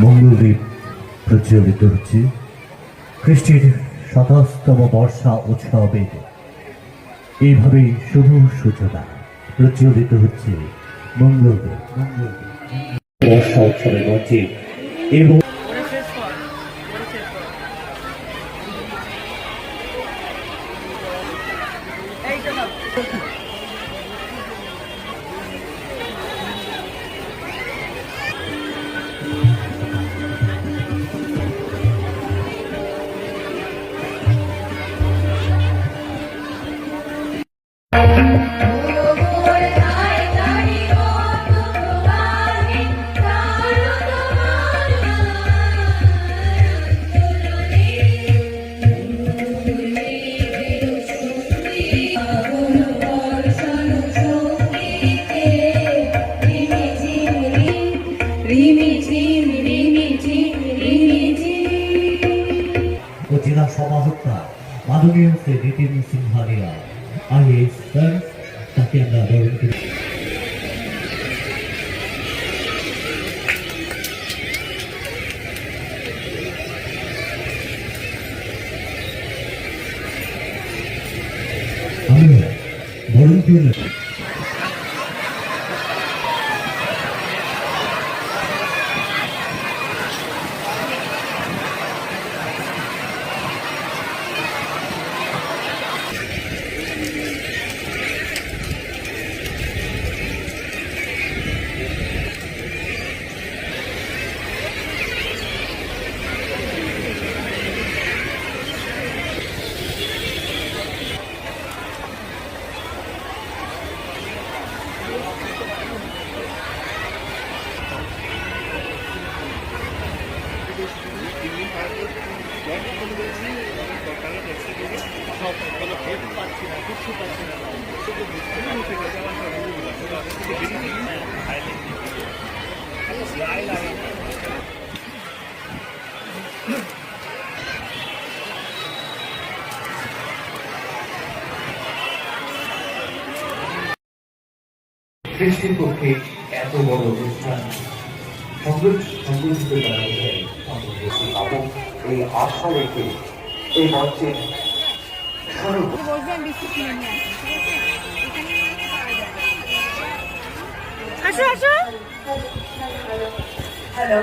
মঙ্গলদ্বীপ প্রচলিত হচ্ছে। খ্রিস্টের শতস্তম বর্ষা উৎসবের এইভাবে শুভ সূচনা প্রচলিত হচ্ছে মঙ্গলদ্বীপ। বর্ষা উৎসবের মঞ্চে এবং Thank সমাহর্তা মাননীয় শ্রী নিতিন সিংহানিয়া আইএস স্যার তাকে আমরা বরণ করি। বরণ করে সৃষ্টির পক্ষে এত বড় অনুষ্ঠান করা যায় এবং এই আশা রেখে এই মঞ্চে শুরু বলবেন বিস্কুট কিনে নিয়ে আসো আসো। হ্যালো